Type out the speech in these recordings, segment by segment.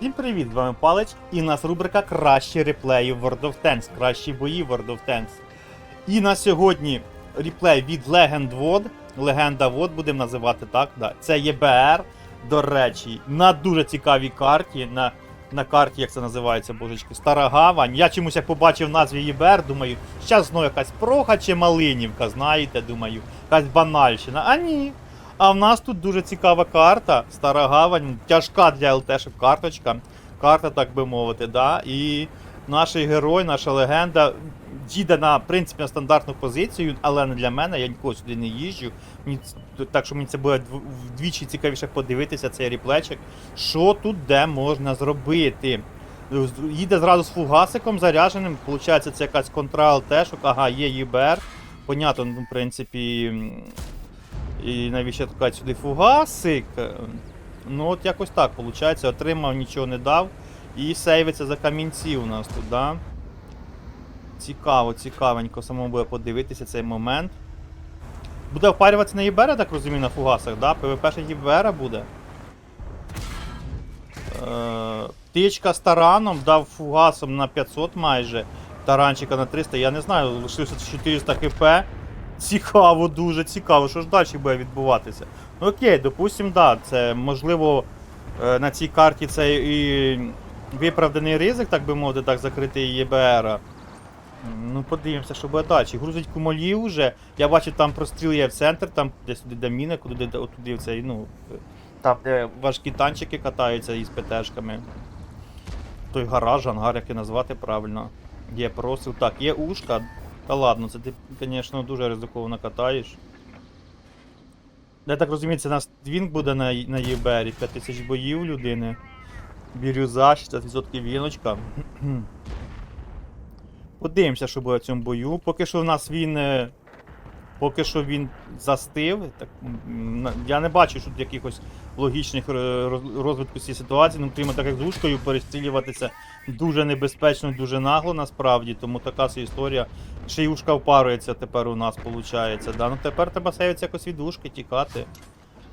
Всім привіт, з вами Палич, і у нас рубрика Кращі реплеї в World of Tanks, кращі бої в World of Tanks. І на сьогодні реплей від Legend WOD, Легенда WOD будемо називати так. Да. Це ЄБР, до речі, на дуже цікавій карті. На, на карті, як це називається, божечки, Стара Гавань. Я чомусь як побачив назві ЄБР, думаю, зараз знову якась проха чи Малинівка, знаєте, думаю, якась банальщина. А ні. А в нас тут дуже цікава карта, Стара Гавань, тяжка для ЛТшок карточка. Карта, так би мовити, да. І наш герой, наша легенда їде на в принципі на стандартну позицію, але не для мене, я ніколи сюди не їжджу. Мені, так що мені це буде вдвічі цікавіше подивитися цей ріплечик. Що тут де можна зробити? Їде зразу з фугасиком зарядженим, виходить, це якась контра ЛТшок, ага, є ЄБР. Понятно, ну, в принципі. І навіщо така сюди фугасик? Ну от якось так виходить. Отримав, нічого не дав. І сейвиться за камінці у нас тут, да? Цікаво, цікавенько самому буде подивитися цей момент. Буде впарюватися на Ібера, так розумію, на фугасах, да? ПВП ще Ібера буде. Е, Птичка з тараном дав фугасом на 500 майже. Таранчика на 300. Я не знаю, лишився 400 хп. Цікаво, дуже цікаво, що ж далі буде відбуватися. Ну окей, допустим, да, це можливо е, на цій карті це і виправданий ризик, так би мовити, так закрити ЄБР. Ну, подивимося, що буде далі. Грузить кумолів вже. Я бачу, там простріл є в центр, там десь туди де міни, куди де, отуди в цей, ну. Там, де важкі танчики катаються із ПТшками. Той гараж, ангар, як і назвати правильно. Є простріл. Так, є ушка. Та ладно, це ти, звісно, дуже ризиковано катаєш. Я так розумію, це нас двінг буде на, на ЄБРі, 5000 боїв людини. Бірюза, 60% віночка. Подивимося, що буде в цьому бою. Поки що в нас він. Поки що він застив. Так, я не бачу тут якихось логічних е, роз- розвитків цієї ситуації. Ну, крім так як з ушкою перестрілюватися дуже небезпечно, дуже нагло насправді, тому така ця історія. Ще й ушка впарується тепер у нас, виходить. Да? Ну тепер треба сейвитися якось від ушки, тікати.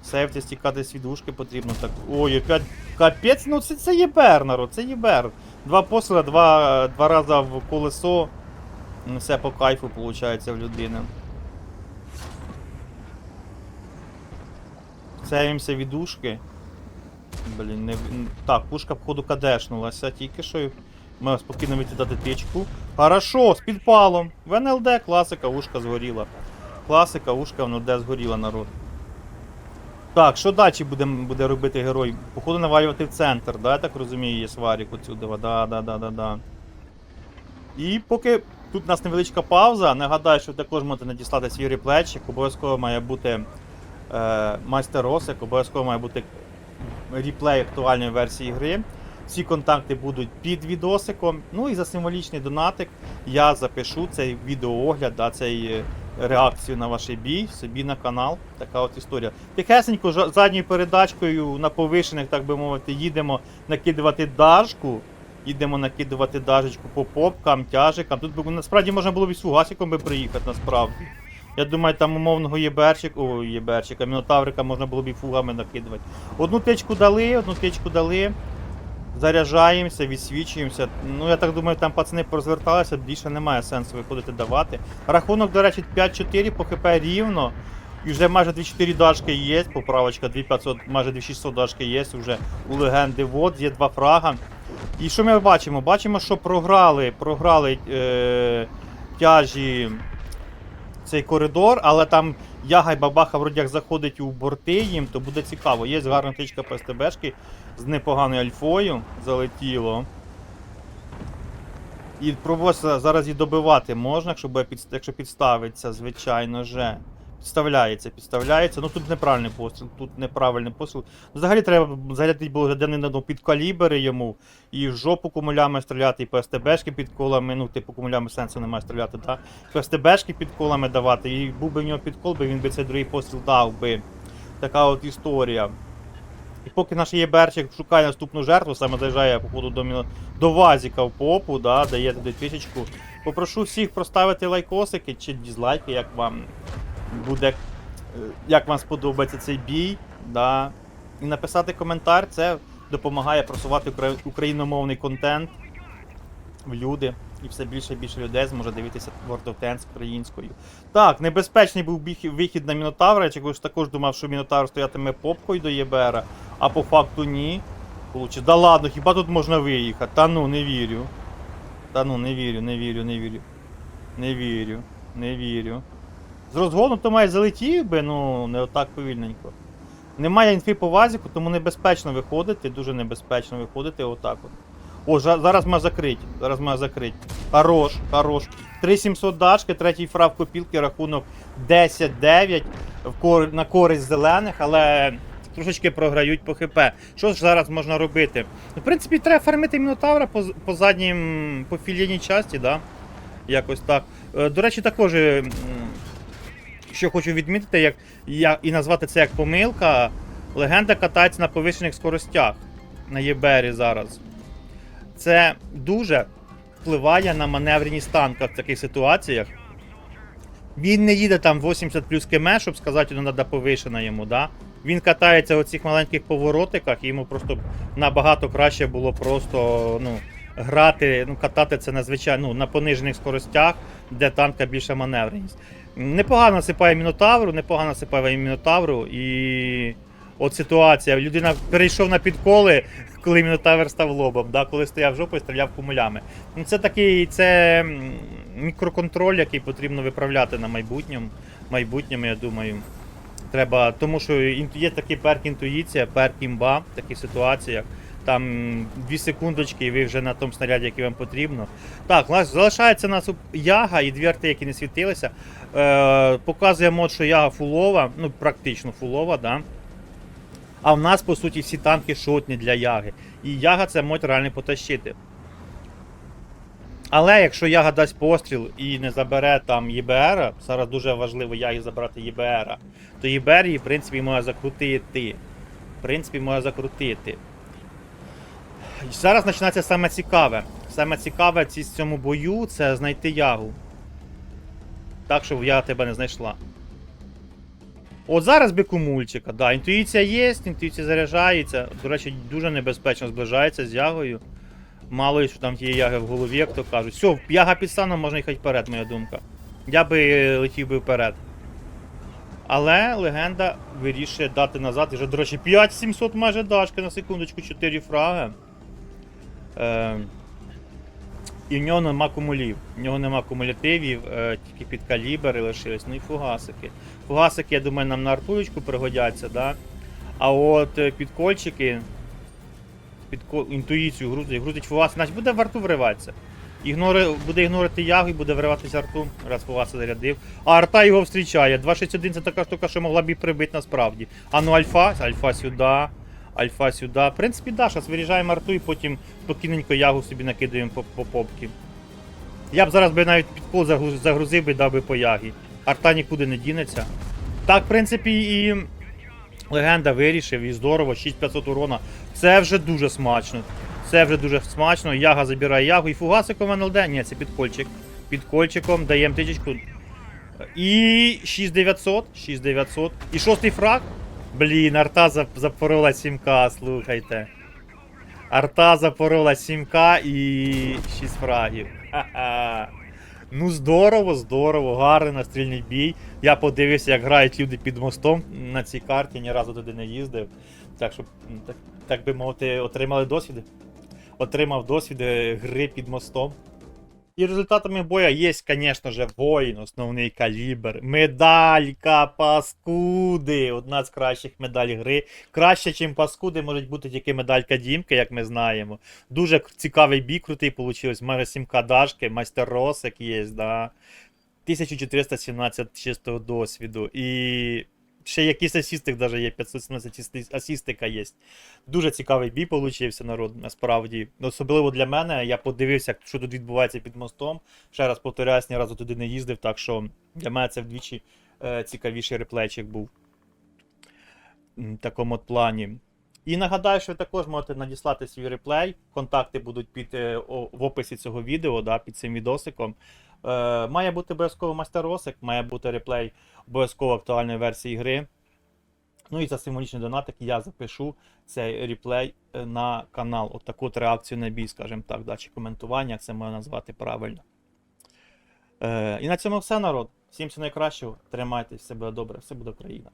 Сейвтись, тікати з від ушки потрібно. Так. Ой, опять капець, ну це, це єбер, народ, це єбер. Два посила, два, два рази в колесо. Ну, Все по кайфу виходить в людини. Сейвимося від ушки. Блін, не... Так, пушка, походу, кадешнулася, тільки що. Ми спокійно віддати тичку. Хорошо, з підпалом. В НЛД класика, ушка згоріла. Класика, ушка в НЛД згоріла народ. Так, що далі буде, буде робити герой? Походу навалювати в центр, да, я так розумію, є сварік отсюди. Да, да, да, да, да. І поки тут у нас невеличка пауза, нагадаю, що також можете надіслати свій реплечик, обов'язково має бути е, майстер Росик, обов'язково має бути реплей актуальної версії гри. Всі контакти будуть під відосиком. Ну і за символічний донатик я запишу цей відеоогляд, да, цей е, реакцію на ваш бій собі на канал. Така от історія. Тихесенько задньою передачкою на повишених, так би мовити, їдемо накидувати дажку. Їдемо накидувати дажечку по попкам, тяжикам. Тут би насправді можна було б і з фугасиком би приїхати, насправді. Я думаю, там умовного єберчик, о, єберчика, мінотаврика можна було б і фугами накидувати. Одну тичку дали, одну тичку дали. Заряджаємося, відсвічуємося. Ну, я так думаю, там пацани розверталися, більше немає сенсу виходити давати. Рахунок, до речі, 5-4 по ХП рівно. І вже майже 2-4 дашки є, поправочка 2500, майже 2600 дашки є вже у легенди ВОД, є два фрага. І що ми бачимо? Бачимо, що програли, програли е, тяжі цей коридор, але там Яга і Бабаха вроді як заходить у борти їм, то буде цікаво. Є гарна тичка ПСТБшки з непоганою альфою залетіло. І пробувався зараз її добивати можна, якщо, якщо підставиться, звичайно же. Підставляється, підставляється. Ну тут неправильний постріл, тут неправильний постріл. Взагалі треба зарядити було громадянину під калібри йому, і в жопу кумулями стріляти, і ПСТБшки під колами, ну типу кумулями сенсу немає стріляти, так? ПСТБшки під колами давати, і був би в нього підкол, би він би цей другий постріл дав би. Така от історія. І поки наш єберчик шукає наступну жертву, саме заїжджає походу до, до Вазіка в попу, да, дає туди тисячку. Попрошу всіх проставити лайкосики чи дізлайки, як вам буде, е, як вам сподобається цей бій. Да. І написати коментар, це допомагає просувати україномовний контент в люди. І все більше і більше людей зможе дивитися World of Tanks українською. Так, небезпечний був вихід на Мінотавра. Я чогось також думав, що Мінотавр стоятиме попкою до ЄБР, а по факту ні. Получи, да ладно, хіба тут можна виїхати? Та ну, не вірю. Та ну, не вірю, не вірю, не вірю. Не вірю, не вірю. З розгону то має залетів би, ну не отак повільненько. Немає інфи по вазіку, тому небезпечно виходити, дуже небезпечно виходити отак от. О, зараз має закрити. Зараз має закрити. Хорош, хорош. 3700 дашки, третій фрав копілки, рахунок 10-9 в кор- на користь зелених, але трошечки програють по ХП. Що ж зараз можна робити? Ну, В принципі, треба фармити Мінотавра по, по заднім, по філійній часті, да? Якось так. Е, До речі, також, е, що хочу відмітити, як, я, і назвати це як помилка, легенда катається на повищених скоростях на ЄБРі зараз. Це дуже впливає на маневреність танка в таких ситуаціях. Він не їде там 80 плюс км, щоб сказати, ну треба повишена йому. Да? Він катається у цих маленьких поворотиках, і йому просто набагато краще було просто ну, грати, ну, катати це надзвичайно ну, на понижених скоростях, де танка більша маневреність. Непогано сипає мінотавру, непогано сипає мінотавру, і от ситуація. Людина перейшов на підколи, коли мінотавр став лобом, да? коли стояв жопою, стріляв кумулями. Ну, це такий це мікроконтроль, який потрібно виправляти на майбутньому. майбутньому, я думаю. Треба, тому що є такий перк інтуїція, перк імба в таких ситуаціях. Там 2 секундочки, і ви вже на тому снаряді, який вам потрібно. Так, залишається у нас яга і дві арти, які не світилися. Е, показує мод, що яга фулова, ну практично фулова, да? А в нас, по суті, всі танки шотні для яги. І яга це може реально потащити. Але якщо яга дасть постріл і не забере там ЄБР, зараз дуже важливо ягі забрати ЄБР, то ЄБР її, в принципі, може закрутити. В принципі, може закрутити. Зараз починається саме цікаве. Саме цікаве в цьому бою це знайти ягу. Так, щоб яга тебе не знайшла. От зараз би кумульчика, да, інтуїція є, інтуїція заряджається. До речі, дуже небезпечно зближається з ягою. Мало що там тієї яги в голові, як то кажуть. Все, яга під станом можна їхати вперед, моя думка. Я би летів би вперед. Але легенда вирішує дати назад. І вже, до речі, 5700 майже дашки на секундочку, 4 фраги. Е, і в нього нема кумулів. В нього нема кумулятивів, е, тільки під калібри лишились. Ну і фугасики. Фугасики, я думаю, нам на артулечку пригодяться, да? А от е, підкольчики, під інтуїцію грузить, грузить фугас, значить буде в арту вриватися. Ігнори, буде ігнорити ягу і буде вриватися арту, раз фугас зарядив. А арта його зустрічає. 261 це така штука, що могла б і прибити насправді. А ну альфа, альфа сюди, альфа сюди. В принципі, да, зараз виріжаємо арту і потім спокійненько ягу собі накидаємо по, по попки. Я б зараз би навіть підкол загруз- загрузив би, дав би по ягі. Арта нікуди не дінеться. Так, в принципі, і легенда вирішив, і здорово, 6500 урона. Це вже дуже смачно. Це вже дуже смачно. Яга забирає ягу і фугасиком НЛД. Ні, це підкольчик. Підкольчиком даємо тичечку. І 6900, 6900. І шостий фраг. Блін, арта зап- запорола 7к, слухайте. Арта запорола 7к і 6 фрагів. Ну здорово, здорово, гарний настрільний бій. Я подивився, як грають люди під мостом на цій карті, ні разу туди не їздив. Так що, так, так би мовити, отримали досвід. Отримав досвід е, гри під мостом. І результатами боя є, звісно ж, воїн, основний калібр. Медалька паскуди. Одна з кращих медаль гри. Краще, ніж паскуди, може бути тільки медалька Дімки, як ми знаємо. Дуже цікавий бій крутий получився. Майже 7к дашки, майстер Росик є, да. 1417 чистого досвіду. І ще якийсь асістик даже є, 517 асістика є. Дуже цікавий бій получився народ, насправді. Особливо для мене. Я подивився, що тут відбувається під мостом. Ще раз повторяюсь, ні разу туди не їздив, так що для мене це вдвічі е, цікавіший реплейчик був. В такому от плані. І нагадаю, що ви також можете надіслати свій реплей. Контакти будуть під, е, о- в описі цього відео, да, під цим відосиком. Е, має бути обов'язково мастеросик, має бути реплей обов'язково актуальної версії гри. Ну і за символічний донатик я запишу цей реплей е, на канал. От таку от реакцію на бій, скажімо так, да, чи коментування, як це можна назвати правильно. Е, і на цьому все, народ. Всім всього найкращого. Тримайтесь себе добре, все буде Україна.